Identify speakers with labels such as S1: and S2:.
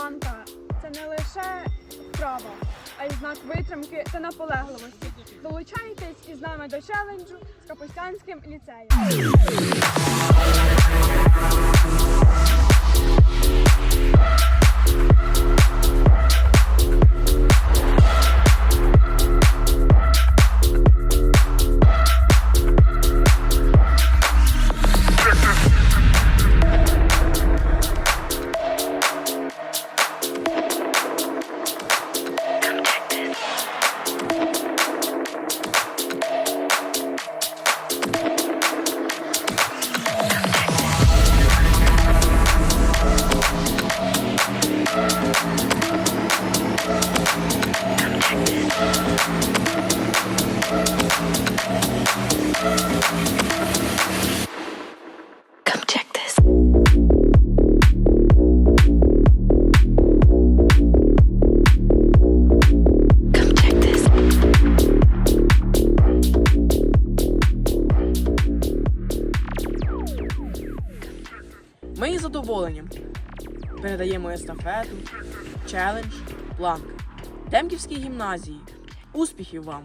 S1: планка це не лише вправа, а й знак витримки та наполегливості. Долучайтесь із нами до челенджу з Капустянським ліцеєм.
S2: Ми із передаємо естафету, челендж, бланк Темківській гімназії. Успіхів вам!